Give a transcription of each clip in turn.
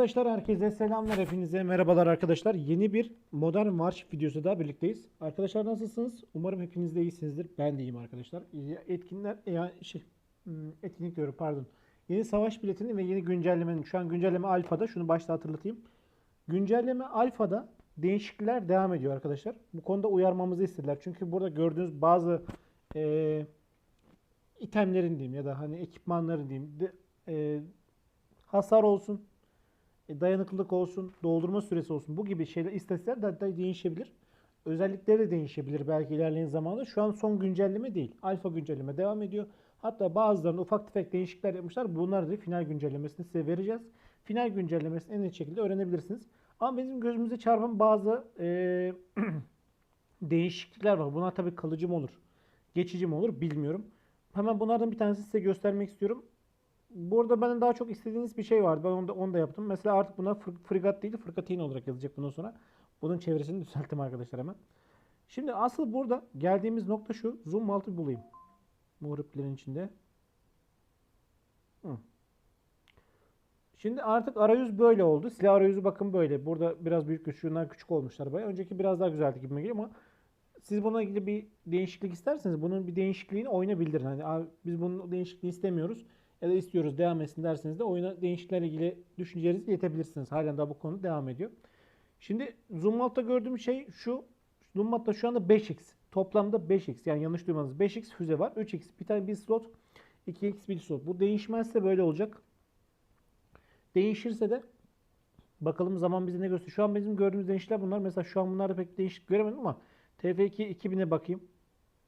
Arkadaşlar herkese selamlar hepinize merhabalar arkadaşlar. Yeni bir Modern Marş videosu daha birlikteyiz. Arkadaşlar nasılsınız? Umarım hepiniz de iyisinizdir. Ben de iyiyim arkadaşlar. Etkinler yani şey hmm, etkinlik diyorum pardon. Yeni savaş biletinin ve yeni güncellemenin şu an güncelleme alfada şunu başta hatırlatayım. Güncelleme alfada değişiklikler devam ediyor arkadaşlar. Bu konuda uyarmamızı istediler. Çünkü burada gördüğünüz bazı eee itemlerin diyeyim ya da hani ekipmanların diyeyim de, eee, hasar olsun, e, dayanıklılık olsun, doldurma süresi olsun bu gibi şeyler istatistikler de değişebilir. Özellikleri de değişebilir belki ilerleyen zamanda. Şu an son güncelleme değil. Alfa güncelleme devam ediyor. Hatta bazılarında ufak tefek değişiklikler yapmışlar. Bunları da final güncellemesini size vereceğiz. Final güncellemesini en iyi şekilde öğrenebilirsiniz. Ama bizim gözümüze çarpan bazı e, değişiklikler var. Bunlar tabii kalıcı mı olur, geçici mi olur bilmiyorum. Hemen bunlardan bir tanesini size göstermek istiyorum. Burada benim daha çok istediğiniz bir şey vardı. Ben onu da, onu da yaptım. Mesela artık buna fır- frigat değil, fırkateyn olarak yazacak bundan sonra. Bunun çevresini düzelttim arkadaşlar hemen. Şimdi asıl burada geldiğimiz nokta şu. Zoom altı bulayım. Muhriplerin içinde. Hı. Şimdi artık arayüz böyle oldu. Silah arayüzü bakın böyle. Burada biraz büyük şunlar küçük olmuşlar bayağı. Önceki biraz daha güzeldi gibi geliyor ama siz buna ilgili bir değişiklik isterseniz bunun bir değişikliğini oyuna bildirin. Hani "Abi biz bunun değişikliğini istemiyoruz ya da istiyoruz devam etsin derseniz de oyuna değişikliklerle ilgili düşüncelerinizi iletebilirsiniz. Halen daha bu konu devam ediyor. Şimdi Zoom gördüğüm şey şu. Zoom şu anda 5x. Toplamda 5x. Yani yanlış duymadınız. 5x füze var. 3x bir tane bir slot. 2x bir slot. Bu değişmezse böyle olacak. Değişirse de bakalım zaman bize ne gösteriyor. Şu an bizim gördüğümüz değişiklikler bunlar. Mesela şu an bunlarda pek değişik göremedim ama TF2 2000'e bakayım.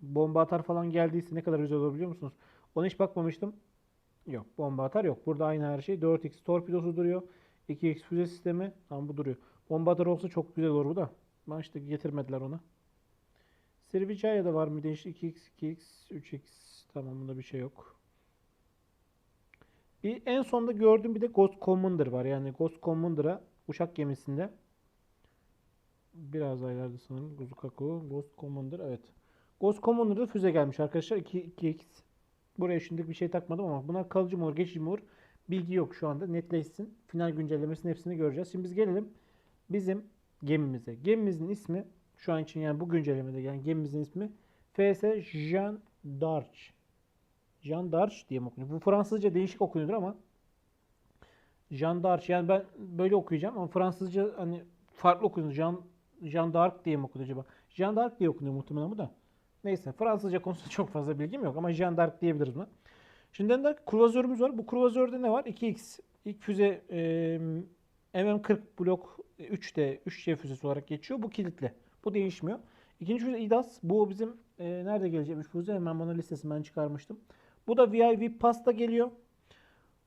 Bomba atar falan geldiyse ne kadar güzel olur biliyor musunuz? Ona hiç bakmamıştım. Yok bomba atar yok. Burada aynı her şey. 4x torpidosu duruyor. 2x füze sistemi. Tamam bu duruyor. Bomba atar olsa çok güzel olur bu da. Ama işte getirmediler ona. Srivijaya da var mı değişik 2x, 2x, 3x. Tamam bunda bir şey yok. Bir en sonda gördüğüm bir de Ghost Commander var. Yani Ghost Commander'a uçak gemisinde biraz ileride sanırım. Ghost Commander evet. Ghost Commander'da füze gelmiş arkadaşlar. 2, 2x. Buraya şimdilik bir şey takmadım ama bunlar kalıcı mı olur, geçici mi olur? Bilgi yok şu anda. Netleşsin. Final güncellemesinin hepsini göreceğiz. Şimdi biz gelelim bizim gemimize. Gemimizin ismi şu an için yani bu güncellemede yani gemimizin ismi FS Jean d'Arc. Jean d'Arc diye mi okunuyor? Bu Fransızca değişik okunuyordur ama Jean d'Arc yani ben böyle okuyacağım ama Fransızca hani farklı okunuyor. Jean, Jean d'Arc diye mi okunuyor acaba? Jean d'Arc diye okunuyor muhtemelen bu da. Neyse Fransızca konusunda çok fazla bilgim yok ama Jean d'Arc diyebiliriz buna. Şimdi de kruvazörümüz var. Bu kruvazörde ne var? 2x. İlk füze e, MM40 blok 3'te 3C füzesi olarak geçiyor. Bu kilitli. Bu değişmiyor. İkinci füze İDAS. Bu bizim e, nerede gelecekmiş füze? Hemen bana listesinden çıkarmıştım. Bu da VI VIP Pass'ta geliyor.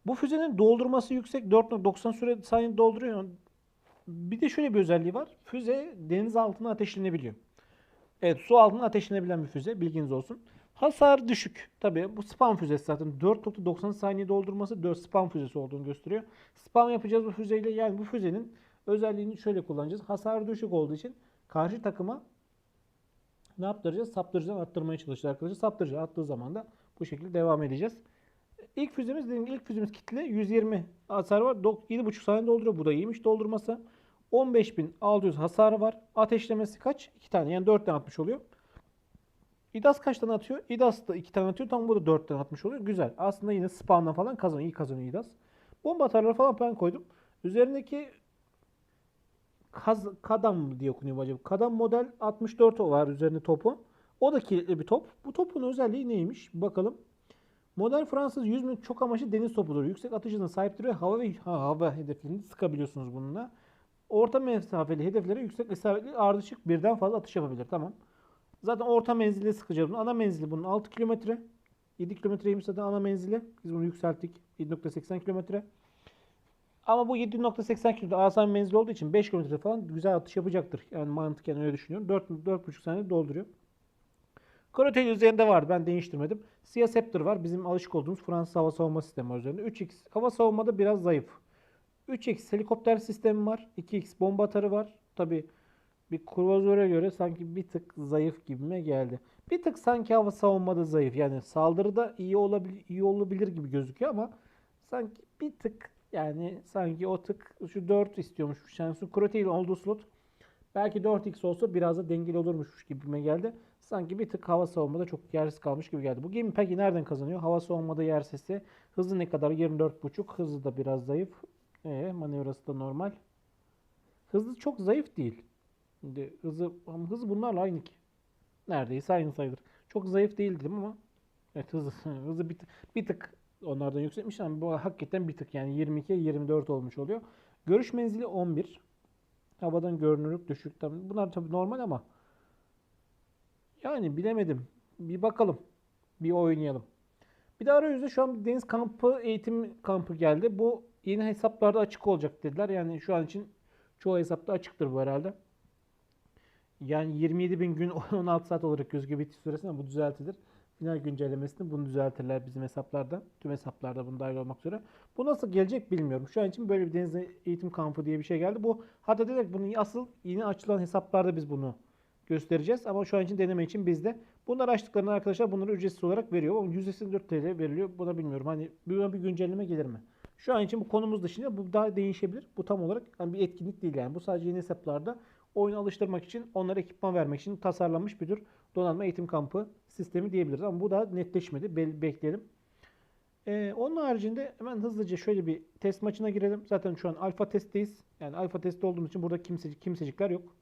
Bu füzenin doldurması yüksek. 4.90 süre saniyede dolduruyor. Bir de şöyle bir özelliği var. Füze deniz altına ateşlenebiliyor. Evet su altına ateşlenebilen bir füze. Bilginiz olsun. Hasar düşük. Tabii bu spam füzesi zaten 4.90 saniye doldurması 4 spam füzesi olduğunu gösteriyor. Spam yapacağız bu füzeyle. Yani bu füzenin özelliğini şöyle kullanacağız. Hasar düşük olduğu için karşı takıma ne yaptıracağız? Saptırıcıdan attırmaya çalışacağız arkadaşlar. Saptırıcı attığı zaman da bu şekilde devam edeceğiz. İlk füzemiz dediğim ilk füzemiz kitle 120 hasar var. 7.5 saniye dolduruyor. Bu da iyiymiş doldurması. 15.600 hasarı var. Ateşlemesi kaç? 2 tane. Yani 4 tane atmış oluyor. İdas kaç tane atıyor? İdas da 2 tane atıyor. Tam bu da 4 tane atmış oluyor. Güzel. Aslında yine spawn'dan falan kazanıyor. İyi kazanıyor İdas. Bomba atarları falan ben koydum. Üzerindeki Kaz, Kadam diye okunuyor acaba? Kadam model 64 var üzerinde topu. O da kilitli bir top. Bu topun özelliği neymiş? Bakalım. Model Fransız 100 metre çok amaçlı deniz topudur. Yüksek atış hızına sahiptir ve hava ve ha, hava hedeflerini sıkabiliyorsunuz bununla. Orta mesafeli hedeflere yüksek isabetli ardışık birden fazla atış yapabilir. Tamam. Zaten orta menzilde sıkacağız bunu. Ana menzili bunun 6 kilometre. 7 kilometreymiş zaten ana menzili. Biz bunu yükselttik. 7.80 kilometre. Ama bu 7.80 kilometre asan menzil olduğu için 5 kilometre falan güzel atış yapacaktır. Yani mantıken öyle düşünüyorum. 4 4,5 saniye dolduruyor. Korotel üzerinde vardı. Ben değiştirmedim. Siyah Scepter var. Bizim alışık olduğumuz Fransız hava savunma sistemi var üzerinde. 3x hava savunmada biraz zayıf. 3x helikopter sistemi var. 2x bomba atarı var. Tabi bir kruvazöre göre sanki bir tık zayıf gibime geldi. Bir tık sanki hava savunmada zayıf. Yani saldırıda iyi olabilir, iyi olabilir gibi gözüküyor ama sanki bir tık Yani sanki o tık şu 4 istiyormuş. Yani su Kroteil olduğu slot belki 4x olsa biraz da dengeli olurmuş gibime geldi. Sanki bir tık hava savunmada çok yersiz kalmış gibi geldi. Bu gemi peki nereden kazanıyor? Hava savunmada yer sesi. Hızı ne kadar? 24.5. Hızı da biraz zayıf. E, manevrası da normal. Hızı çok zayıf değil. Şimdi hızı, hızı bunlarla aynı ki. Neredeyse aynı sayılır. Çok zayıf değil dedim ama evet hızı, hızı bir, bir tık onlardan yükseltmiş ama bu hakikaten bir tık yani 22 24 olmuş oluyor. Görüş menzili 11. Havadan görünürlük düşük. Bunlar tabii normal ama yani bilemedim. Bir bakalım. Bir oynayalım. Bir de arayüzde şu an deniz kampı, eğitim kampı geldi. Bu yeni hesaplarda açık olacak dediler. Yani şu an için çoğu hesapta açıktır bu herhalde. Yani 27 bin gün 16 saat olarak gözüküyor bitiş süresi ama bu düzeltilir. Final güncellemesinde bunu düzeltirler bizim hesaplarda. Tüm hesaplarda bunu dahil olmak üzere. Bu nasıl gelecek bilmiyorum. Şu an için böyle bir deniz eğitim kampı diye bir şey geldi. Bu hatta direkt bunu asıl yeni açılan hesaplarda biz bunu göstereceğiz. Ama şu an için deneme için bizde. Bunları açtıklarında arkadaşlar bunları ücretsiz olarak veriyor. Ama yüzdesi 4 TL veriliyor. Buna bilmiyorum. Hani buna bir güncelleme gelir mi? Şu an için bu konumuz dışında bu daha değişebilir. Bu tam olarak hani bir etkinlik değil yani. Bu sadece yeni hesaplarda oyunu alıştırmak için, onlara ekipman vermek için tasarlanmış bir tür donanma eğitim kampı sistemi diyebiliriz. Ama bu da netleşmedi. Be- bekleyelim. Ee, onun haricinde hemen hızlıca şöyle bir test maçına girelim. Zaten şu an alfa testteyiz. Yani alfa testte olduğumuz için burada kimsecik, kimsecikler yok.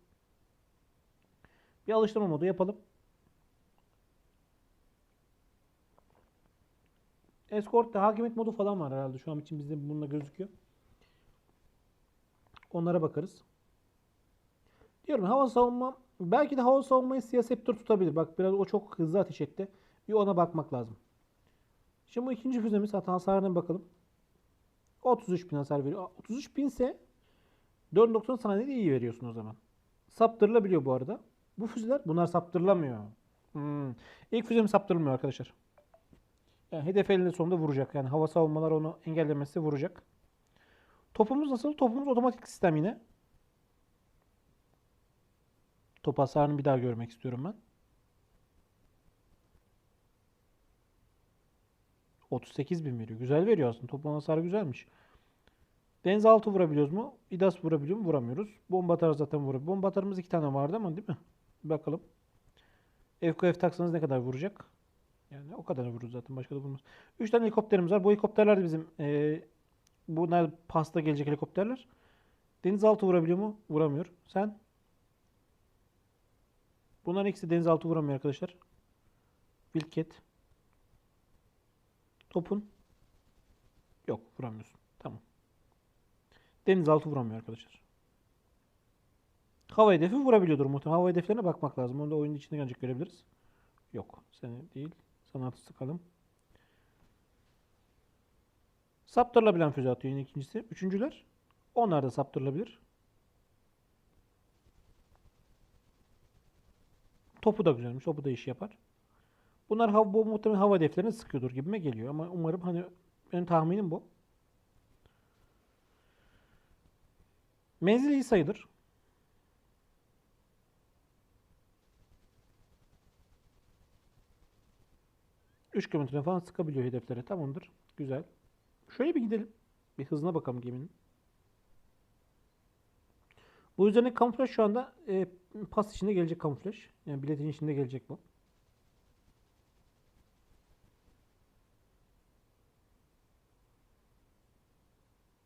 Bir alıştırma modu yapalım. Escort'ta hakimiyet modu falan var herhalde. Şu an için bizde bununla gözüküyor. Onlara bakarız. Diyorum hava savunma belki de hava savunmayı siyah sektör tutabilir. Bak biraz o çok hızlı ateş etti. Bir ona bakmak lazım. Şimdi bu ikinci füzemiz hatta hasarına bakalım. 33 bin hasar veriyor. 33 bin ise 4.90 saniyede iyi veriyorsun o zaman. Saptırılabiliyor bu arada. Bu füzeler bunlar saptırılamıyor. Hmm. İlk füzemiz saptırılmıyor arkadaşlar. Yani hedef elinde sonunda vuracak. Yani hava savunmaları onu engellemesi vuracak. Topumuz nasıl? Topumuz otomatik sistem yine. Top hasarını bir daha görmek istiyorum ben. 38 bin veriyor. Güzel veriyor aslında. Toplam hasarı güzelmiş. Denizaltı vurabiliyoruz mu? İDAS vurabiliyor mu? Vuramıyoruz. Bomba atar zaten vuruyor. Bomba atarımız iki tane vardı ama değil mi? Bakalım. FKF taksanız ne kadar vuracak? Yani o kadar vurur zaten. Başka da vurmaz. 3 tane helikopterimiz var. Bu helikopterler de bizim eee bunlar pasta gelecek helikopterler. Denizaltı vurabiliyor mu? Vuramıyor. Sen? Bunların ikisi denizaltı vuramıyor arkadaşlar. Wilket. Topun. Yok vuramıyorsun. Tamam. Denizaltı vuramıyor arkadaşlar. Hava hedefi vurabiliyordur muhtemelen. Hava hedeflerine bakmak lazım. Onu da oyunun içinde ancak görebiliriz. Yok. Seni değil. Sanatı sıkalım. Saptırılabilen füze atıyor yine ikincisi. Üçüncüler. Onlar da saptırılabilir. Topu da güzelmiş. Topu da iş yapar. Bunlar hava, bu muhtemelen hava hedeflerine sıkıyordur gibime geliyor. Ama umarım hani benim tahminim bu. Menzili iyi sayıdır. 3 kilometre falan sıkabiliyor hedeflere. Tamamdır. Güzel. Şöyle bir gidelim. Bir hızına bakalım geminin. Bu üzerine kamuflaj şu anda e, pas içinde gelecek kamuflaj. Yani biletin içinde gelecek bu.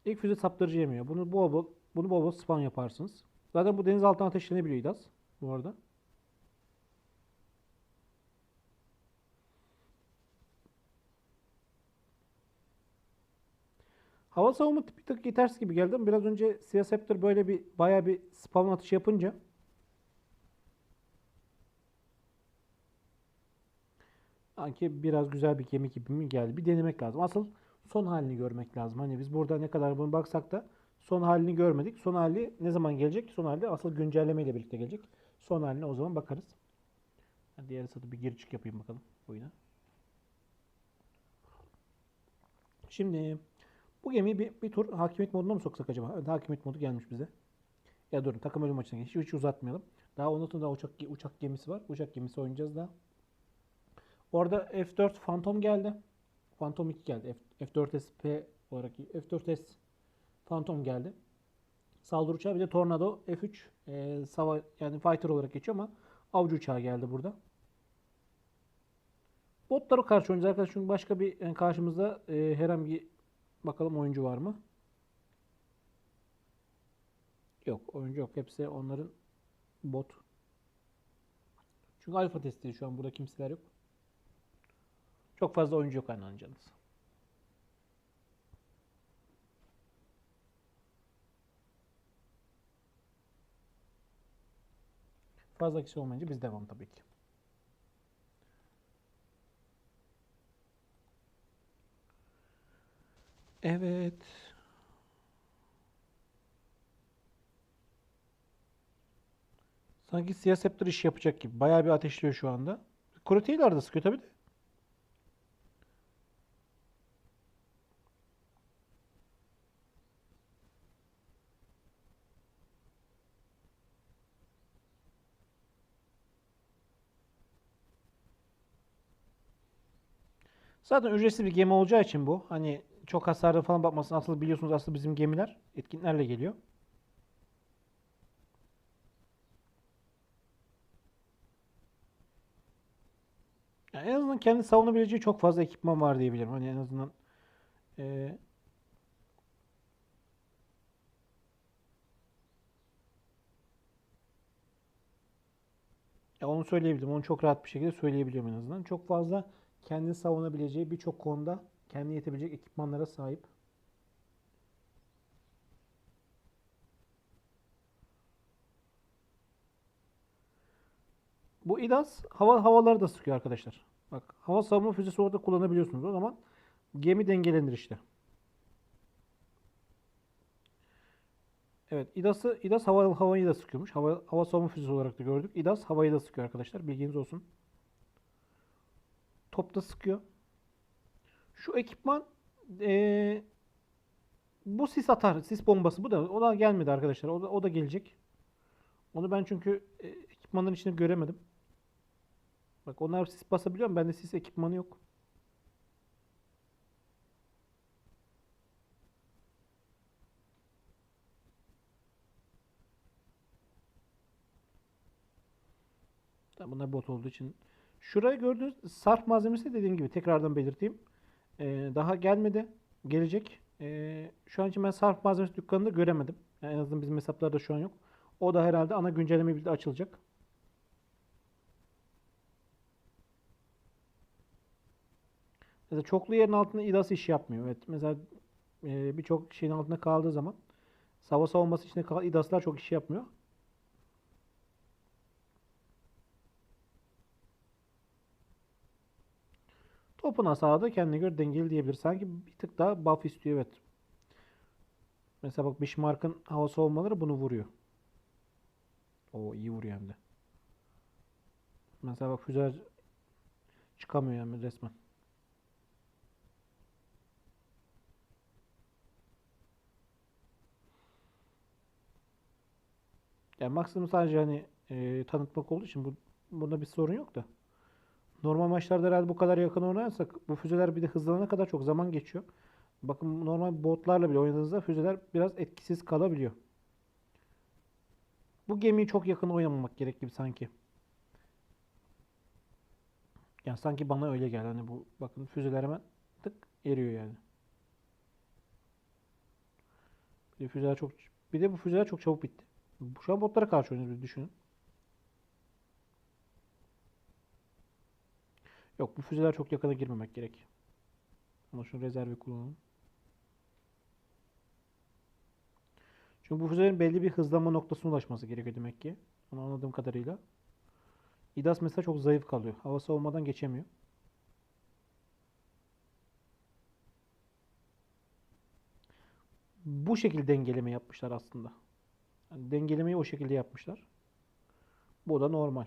İlk füze saptırıcı yemiyor. Bunu bol bol, bunu bol bol spam yaparsınız. Zaten bu denizaltına ateşlenebiliyor İDAS bu arada. Hava savunma bir tık yetersiz gibi geldi ama biraz önce Siyah Scepter böyle bir bayağı bir spam atışı yapınca sanki biraz güzel bir gemi gibi mi geldi. Bir denemek lazım. Asıl son halini görmek lazım. Hani biz burada ne kadar bunu baksak da son halini görmedik. Son hali ne zaman gelecek? Son hali asıl güncelleme ile birlikte gelecek. Son haline o zaman bakarız. Diğer hesabı bir çık yapayım bakalım oyuna. Şimdi bu gemiyi bir, bir tur hakimiyet moduna mı soksak acaba? Hakimiyet modu gelmiş bize. Ya durun takım ölüm maçına geç. Hiç uzatmayalım. Daha sonra daha uçak, uçak gemisi var. Uçak gemisi oynayacağız daha. Orada F4 Phantom geldi. Phantom 2 geldi. F, F4SP olarak F4S Phantom geldi. Saldırı uçağı bir de Tornado F3 e, sava yani fighter olarak geçiyor ama avcı uçağı geldi burada. Botlara karşı oynayacağız arkadaşlar çünkü başka bir yani karşımızda e, herhangi bakalım oyuncu var mı? Yok oyuncu yok. Hepsi onların bot. Çünkü alfa testi şu an burada kimseler yok. Çok fazla oyuncu yok anlayacağınız. Fazla kişi olmayınca biz devam tabii ki. Evet. Sanki siyah Scepter iş yapacak gibi. Bayağı bir ateşliyor şu anda. Kuroteyler de sıkıyor tabii de. Zaten ücretsiz bir gemi olacağı için bu. Hani çok hasarlı falan bakmasın. Asıl biliyorsunuz aslında bizim gemiler etkinlerle geliyor. Yani en azından kendi savunabileceği çok fazla ekipman var diyebilirim. Hani en azından eee, ya onu söyleyebilirim. Onu çok rahat bir şekilde söyleyebiliyorum en azından. Çok fazla kendini savunabileceği birçok konuda kendine yetebilecek ekipmanlara sahip. Bu İDAS hava havaları da sıkıyor arkadaşlar. Bak hava savunma füzesi orada kullanabiliyorsunuz. O zaman gemi dengelenir işte. Evet, İDAS'ı İDAS hava havayı da sıkıyormuş. Hava hava savunma füzesi olarak da gördük. İDAS havayı da sıkıyor arkadaşlar. Bilginiz olsun. Top da sıkıyor. Şu ekipman eee, bu sis atar. Sis bombası. Bu da o da gelmedi arkadaşlar. O da, o da gelecek. Onu ben çünkü e, ekipmanların içinde göremedim. Bak onlar sis basabiliyor mu? Bende sis ekipmanı yok. Tamam, bunlar bot olduğu için. Şuraya gördüğünüz sarf malzemesi dediğim gibi tekrardan belirteyim. Ee, daha gelmedi. Gelecek. Ee, şu an için ben sarf malzemesi dükkanında göremedim. Yani en azından bizim hesaplarda şu an yok. O da herhalde ana güncelleme birlikte açılacak. Mesela çoklu yerin altında İDAS iş yapmıyor. Evet. Mesela e, birçok şeyin altında kaldığı zaman hava savunması içinde kalan İDAS'lar çok iş yapmıyor. Topun hasarı kendine göre dengeli diyebilir. Sanki bir tık daha buff istiyor evet. Mesela bak Bismarck'ın hava savunmaları bunu vuruyor. O iyi vuruyor hem de. Mesela bak füzeler çıkamıyor yani resmen. Yani maksimum sadece hani e, tanıtmak olduğu için bu, bunda bir sorun yok da. Normal maçlarda herhalde bu kadar yakın oynarsak bu füzeler bir de hızlanana kadar çok zaman geçiyor. Bakın normal botlarla bile oynadığınızda füzeler biraz etkisiz kalabiliyor. Bu gemiyi çok yakın oynamamak gerek gibi sanki. Yani sanki bana öyle geldi. Hani bu bakın füzeler hemen tık eriyor yani. Bir de füzeler çok bir de bu füzeler çok çabuk bitti. Şu an botlara karşı oynuyoruz düşünün. Yok bu füzeler çok yakına girmemek gerek. Ama şunu rezervi kullanalım. Çünkü bu füzelerin belli bir hızlanma noktasına ulaşması gerekiyor demek ki. Onu anladığım kadarıyla. İDAS mesela çok zayıf kalıyor. Hava savunmadan geçemiyor. Bu şekilde dengeleme yapmışlar aslında. Yani dengelemeyi o şekilde yapmışlar. Bu da normal.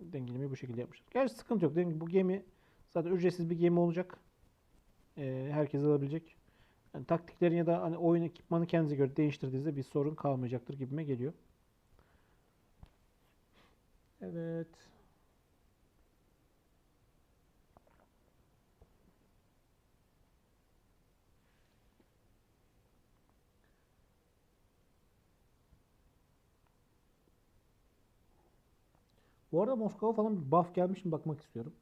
Dengelemeyi bu şekilde yapmışlar. Gerçi sıkıntı yok. Dediğim gibi bu gemi zaten ücretsiz bir gemi olacak. Ee, herkes alabilecek. Yani taktiklerin ya da hani oyun ekipmanı kendinize göre değiştirdiğinizde bir sorun kalmayacaktır gibime geliyor. Evet. Bu arada Moskova falan bir buff gelmiş mi bakmak istiyorum.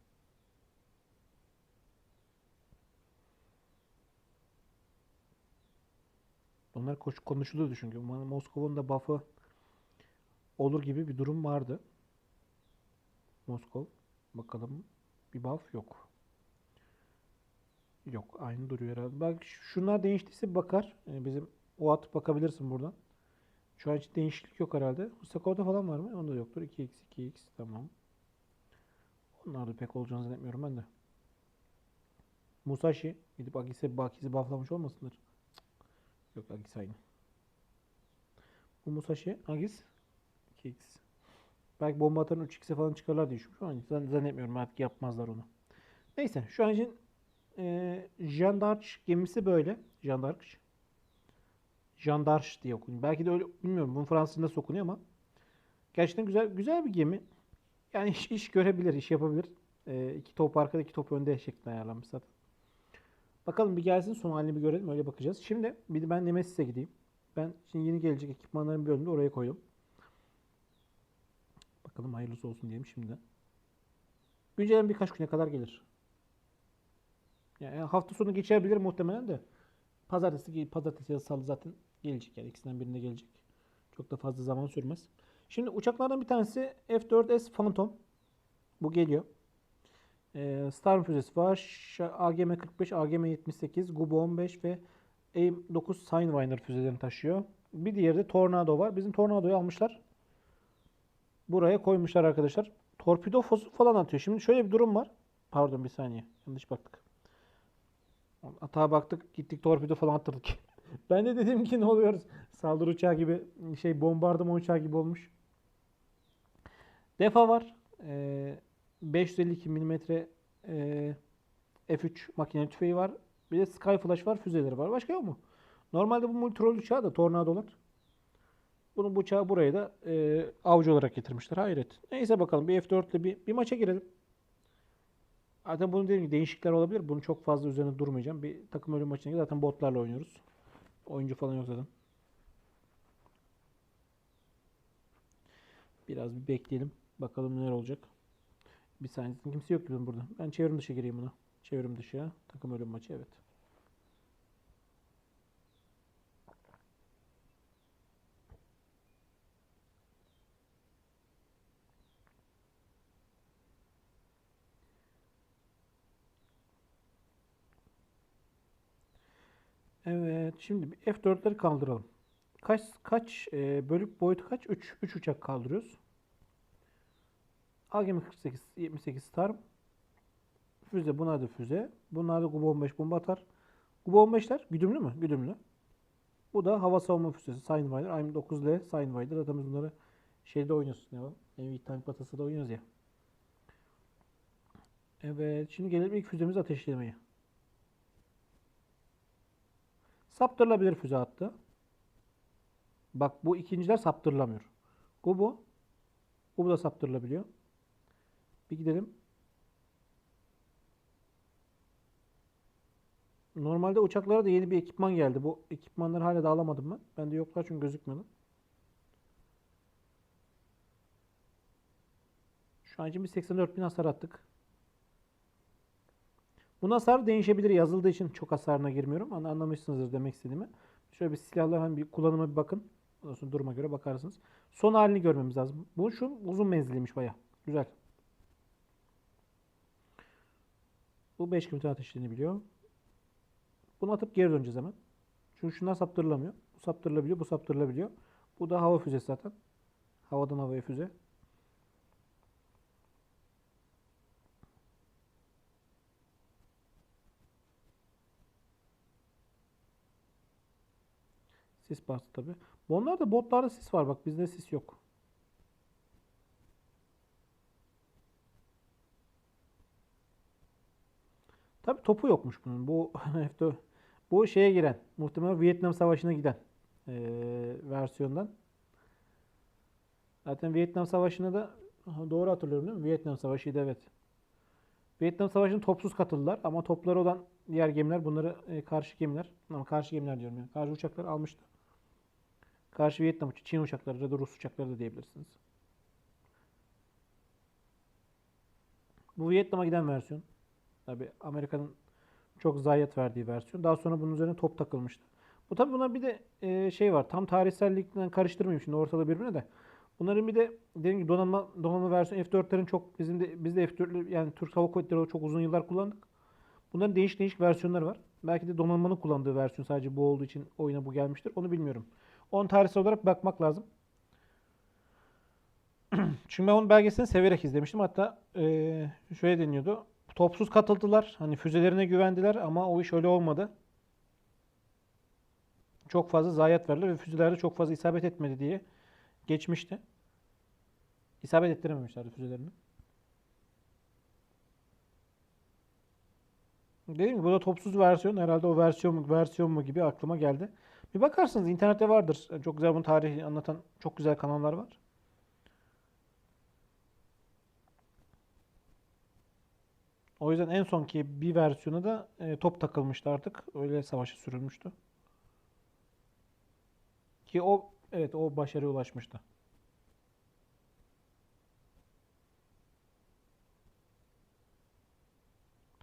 Onlar koş- konuşuluyordu çünkü. Mo- Moskova'nın da buff'ı olur gibi bir durum vardı. Moskov. Bakalım. Bir buff yok. Yok. Aynı duruyor herhalde. Bak şunlar değiştiyse bakar. Ee, bizim o at bakabilirsin buradan. Şu an hiç değişiklik yok herhalde. Scott'ta falan var mı? Onda yoktur. 2x 2x tamam. Onlar da pek olacağını zannetmiyorum ben de. Musashi gidip Agis'e Bakiz'i bufflamış olmasınlar. Cık. Yok Agis aynı. Bu Musashi Agis 2x. Belki bomba atarın 3x'e falan çıkarlar diye düşünmüşüm ama zan- zannetmiyorum artık yapmazlar onu. Neyse şu an için e, d'Arc gemisi böyle. Jeanne d'Arc diye okunuyor. Belki de öyle bilmiyorum. Bunun Fransızca nasıl okunuyor ama gerçekten güzel güzel bir gemi. Yani iş, iş görebilir, iş yapabilir. E, iki top arkada, iki top önde şeklinde ayarlanmış zaten. Bakalım bir gelsin son halini bir görelim öyle bakacağız. Şimdi bir de ben Nemesis'e gideyim. Ben şimdi yeni gelecek ekipmanların bir bölümünde oraya koydum. Bakalım hayırlısı olsun diyelim şimdiden. Güncelen birkaç güne kadar gelir. Yani hafta sonu geçebilir muhtemelen de. Pazartesi, pazartesi ya salı zaten gelecek yani ikisinden birinde gelecek. Çok da fazla zaman sürmez. Şimdi uçaklardan bir tanesi F-4S Phantom. Bu geliyor. Ee, Starm füzesi var. Ş- AGM-45, AGM-78, Gubo-15 ve AIM-9 Sidewinder füzelerini taşıyor. Bir diğeri de Tornado var. Bizim Tornado'yu almışlar. Buraya koymuşlar arkadaşlar. Torpido falan atıyor. Şimdi şöyle bir durum var. Pardon bir saniye. Yanlış baktık. Hata baktık. Gittik torpido falan attırdık. ben de dedim ki ne oluyoruz? Saldırı uçağı gibi şey bombardıman uçağı gibi olmuş. Defa var. Ee, 552 mm e, F3 makine tüfeği var. Bir de Skyflash var. Füzeleri var. Başka yok mu? Normalde bu multirol uçağı da tornadolar. Bunu bu uçağı buraya da e, avcı olarak getirmişler. Hayret. Neyse bakalım bir F4 ile bir, bir maça girelim. Zaten bunu dediğim gibi değişiklikler olabilir. Bunu çok fazla üzerine durmayacağım. Bir takım ölüm gidelim. Zaten botlarla oynuyoruz. Oyuncu falan yok zaten. Biraz bir bekleyelim. Bakalım neler olacak. Bir saniye. Kimse yok gibi burada. Ben çevrim dışı gireyim buna. Çevrim dışı. Takım ölüm maçı evet. Evet. Şimdi bir F4'leri kaldıralım. Kaç kaç e, bölük boyutu kaç? 3 3 uçak kaldırıyoruz. AGM-48 78 Star füze bunlar da füze. Bunlar da Gubo-15 bomba atar. Gubo-15'ler güdümlü mü? Güdümlü. Bu da hava savunma füzesi Sidewinder. AIM-9L Sidewinder. Zaten biz bunları şeyde oynuyoruz. Ne o? Navy Tank Batası'da oynuyoruz ya. Evet. Şimdi gelelim ilk füzemizi ateşlemeye. Saptırılabilir füze attı. Bak bu ikinciler saptırılamıyor. Bu bu. Bu da saptırılabiliyor. Bir gidelim. Normalde uçaklara da yeni bir ekipman geldi. Bu ekipmanları hala da alamadım ben. Bende yoklar çünkü gözükmüyordu. Şu an için bir 84 bin hasar attık. Bu hasar değişebilir yazıldığı için çok hasarına girmiyorum. Anlamışsınızdır demek istediğimi. Şöyle bir silahlar hem bir kullanıma bir bakın. Ondan sonra duruma göre bakarsınız. Son halini görmemiz lazım. Bu şu uzun menzilliymiş baya. Güzel. Bu 5 km ateşlenebiliyor. Bunu atıp geri döneceğiz hemen. Çünkü şunlar saptırılamıyor. Bu saptırılabiliyor, bu saptırılabiliyor. Bu da hava füzesi zaten. Havadan havaya füze. Sis bastı tabi. Bunlarda botlarda sis var bak bizde sis yok. Tabi topu yokmuş bunun. Bu F4 bu şeye giren muhtemelen Vietnam Savaşı'na giden eee, versiyondan. Zaten Vietnam Savaşı'na da doğru hatırlıyorum değil mi? Vietnam Savaşı'ydı evet. Vietnam Savaşı'na topsuz katıldılar ama topları olan diğer gemiler bunları e, karşı gemiler ama karşı gemiler diyorum yani. Karşı uçaklar almıştı. Karşı Vietnam uçağı, Çin uçakları ya da Rus uçakları da diyebilirsiniz. Bu Vietnam'a giden versiyon. Tabi Amerika'nın çok zayiat verdiği versiyon. Daha sonra bunun üzerine top takılmıştı. Bu tabi buna bir de e, şey var. Tam tarihsellikten karıştırmayayım şimdi ortada birbirine de. Bunların bir de dediğim gibi donanma donanma versiyon F4'lerin çok bizim de biz de F4 yani Türk Hava Kuvvetleri çok uzun yıllar kullandık. Bunların değişik değişik versiyonları var. Belki de donanmanın kullandığı versiyon sadece bu olduğu için oyuna bu gelmiştir. Onu bilmiyorum. Onun tarihsel olarak bakmak lazım. Çünkü ben onun belgeselini severek izlemiştim. Hatta eee, şöyle deniyordu. Topsuz katıldılar. Hani füzelerine güvendiler ama o iş öyle olmadı. Çok fazla zayiat verdiler ve füzelerde çok fazla isabet etmedi diye geçmişti. İsabet ettirememişlerdi füzelerini. Dediğim gibi bu da topsuz versiyon. Herhalde o versiyon mu, versiyon mu gibi aklıma geldi. Bir bakarsınız internette vardır. Çok güzel bunun tarihi anlatan çok güzel kanallar var. O yüzden en sonki bir versiyonu da e, top takılmıştı artık. Öyle savaşa sürülmüştü. Ki o evet o başarıya ulaşmıştı.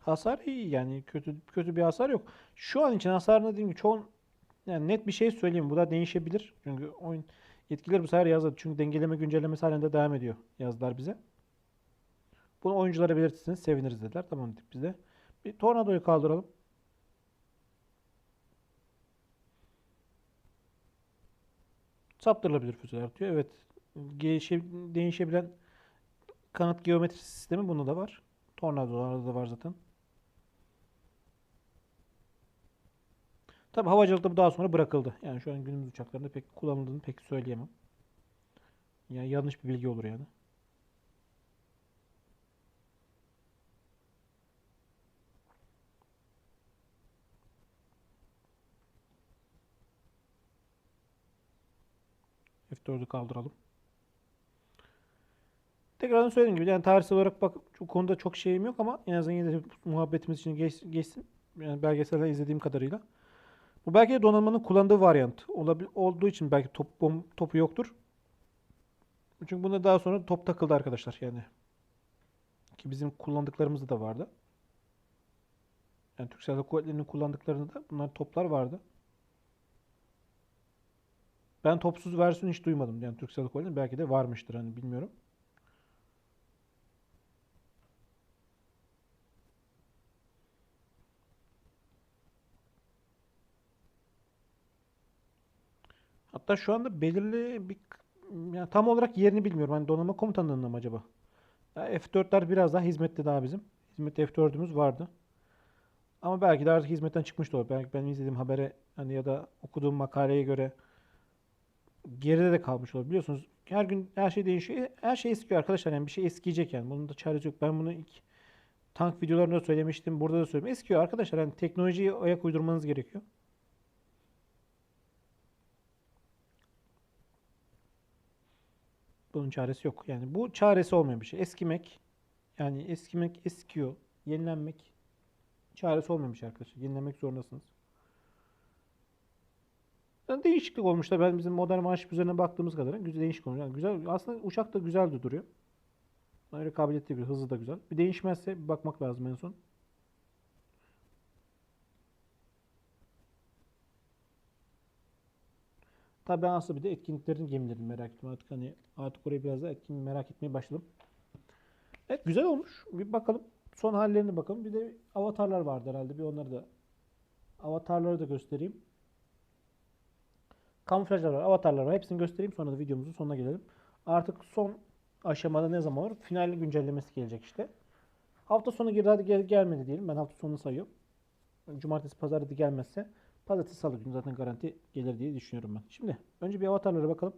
Hasar iyi yani kötü kötü bir hasar yok. Şu an için hasarını dediğim gibi çoğun yani net bir şey söyleyeyim. Bu da değişebilir. Çünkü oyun yetkileri bu sefer yazdı. Çünkü dengeleme güncellemesi halinde devam ediyor yazdılar bize. Bunu oyunculara belirtirseniz seviniriz dediler. Tamam dedik biz de. Bir tornadoyu kaldıralım. Saptırılabilir füzeler diyor. Evet. Gelişe, değişebilen kanat geometri sistemi bunda da var. Tornadolarda da var zaten. Tabi havacılıkta bu daha sonra bırakıldı. Yani şu an günümüz uçaklarında pek kullanıldığını pek söyleyemem. Yani yanlış bir bilgi olur yani. F4'ü kaldıralım. Tekrardan söylediğim gibi yani tarihsel olarak bak bu konuda çok şeyim yok ama en azından yine de muhabbetimiz için geç, geçsin. Yani belgeselden izlediğim kadarıyla. Bu belki de donanmanın kullandığı varyant olabil, olduğu için belki top bom, topu yoktur. Çünkü bunda daha sonra top takıldı arkadaşlar yani. Ki bizim kullandıklarımızda da vardı. Yani Türk Silahlı Kuvvetleri'nin kullandıklarında da bunlar toplar vardı. Ben topsuz versiyon hiç duymadım. Yani Türk Silahlı Kuvvetleri'nin belki de varmıştır hani bilmiyorum. Hatta şu anda belirli bir yani tam olarak yerini bilmiyorum. Hani donanma komutanlığında mı acaba? Ya F4'ler biraz daha hizmette daha bizim. Hizmette F4'ümüz vardı. Ama belki de artık hizmetten çıkmış da olur. Belki benim izlediğim habere hani ya da okuduğum makaleye göre geride de kalmış olur. Biliyorsunuz her gün her şey değişiyor. Her şey eskiyor arkadaşlar. Yani bir şey eskiyecek yani. Bunun da çaresi yok. Ben bunu ilk tank videolarında söylemiştim. Burada da söyledim. Eskiyor arkadaşlar. Yani teknolojiye ayak uydurmanız gerekiyor. Bunun çaresi yok. Yani bu çaresi olmayan bir şey. Eskimek yani eskimek eskiyor. Yenilenmek çaresi olmayan bir şey arkadaşlar. Yenilemek zorundasınız. Yani değişiklik olmuş da ben bizim modern marşip üzerine baktığımız kadarıyla güzel değişik olmuş. Yani güzel aslında uçak da güzel de duruyor. Öyle kabiliyetli bir hızı da güzel. Bir değişmezse bir bakmak lazım en son. Tabii ben aslında bir de etkinliklerin gemilerini merak ettim. Artık hani artık orayı biraz daha etkin merak etmeye başladım. Evet güzel olmuş. Bir bakalım. Son hallerini bakalım. Bir de avatarlar vardı herhalde. Bir onları da avatarları da göstereyim. Kamuflajlar var, avatarlar var. Hepsini göstereyim. Sonra da videomuzun sonuna gelelim. Artık son aşamada ne zaman olur? Final güncellemesi gelecek işte. Hafta sonu gel hadi gel gelmedi diyelim. Ben hafta sonunu sayıyorum. Cumartesi, pazar hadi gelmezse pazartesi, salı günü zaten garanti gelir diye düşünüyorum ben. Şimdi önce bir avatarlara bakalım.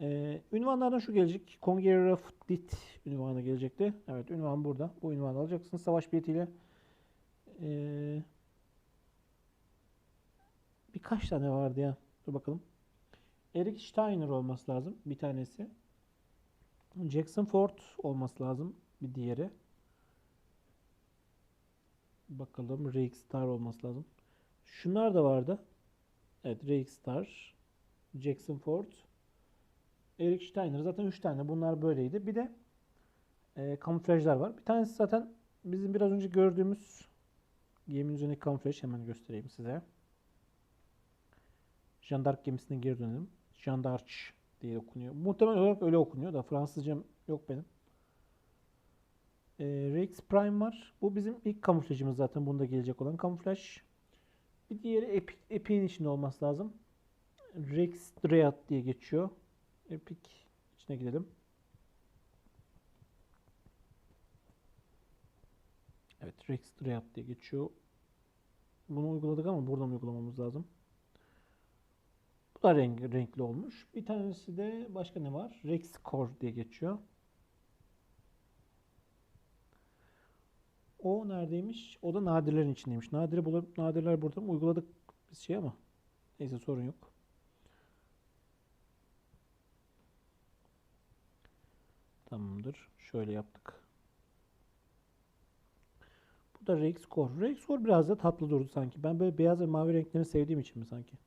Ee, ünvanlardan şu gelecek. Of Dit ünvanı gelecekti. Evet ünvan burada. Bu ünvanı alacaksınız savaş biletiyle. Ee, birkaç tane vardı ya. Dur bakalım. Eric Steiner olması lazım. Bir tanesi. Jackson Ford olması lazım. Bir diğeri. Bakalım. Rick Star olması lazım. Şunlar da vardı. Evet Rick Star. Jackson Ford. Eric Steiner. Zaten 3 tane. Bunlar böyleydi. Bir de e, kamuflajlar var. Bir tanesi zaten bizim biraz önce gördüğümüz geminin üzerindeki kamuflaj. Hemen göstereyim size. Jandark gemisine geri dönelim. Jandarch diye okunuyor. Muhtemelen olarak öyle okunuyor da Fransızcam yok benim. E, Rex Prime var. Bu bizim ilk kamuflajımız zaten. Bunda gelecek olan kamuflaj. Bir diğeri Epic, Epic'in içinde olması lazım. Rex Dread diye geçiyor. Epic içine gidelim. Evet Rex Dread diye geçiyor. Bunu uyguladık ama buradan uygulamamız lazım. Bu da renk, renkli olmuş. Bir tanesi de başka ne var? Rex Core diye geçiyor. O neredeymiş? O da nadirlerin içindeymiş. Nadire bulup nadirler burada mı? Uyguladık biz şey ama. Neyse sorun yok. Tamamdır. Şöyle yaptık. Bu da Rex Core. Rex Core biraz da tatlı durdu sanki. Ben böyle beyaz ve mavi renklerini sevdiğim için mi sanki?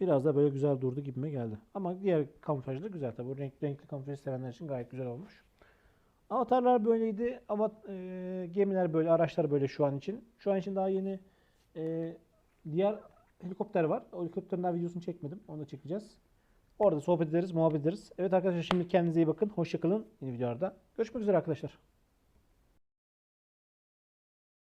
Biraz da böyle güzel durdu gibime geldi. Ama diğer kamuflaj da güzel tabii. Renk, renkli kamuflaj sevenler için gayet güzel olmuş. Avatarlar böyleydi ama e, gemiler böyle, araçlar böyle şu an için. Şu an için daha yeni e, diğer helikopter var. O helikopterin daha videosunu çekmedim. Onu da çekeceğiz. Orada sohbet ederiz, muhabbet ederiz. Evet arkadaşlar şimdi kendinize iyi bakın. Hoşçakalın. Yeni videolarda. Görüşmek üzere arkadaşlar.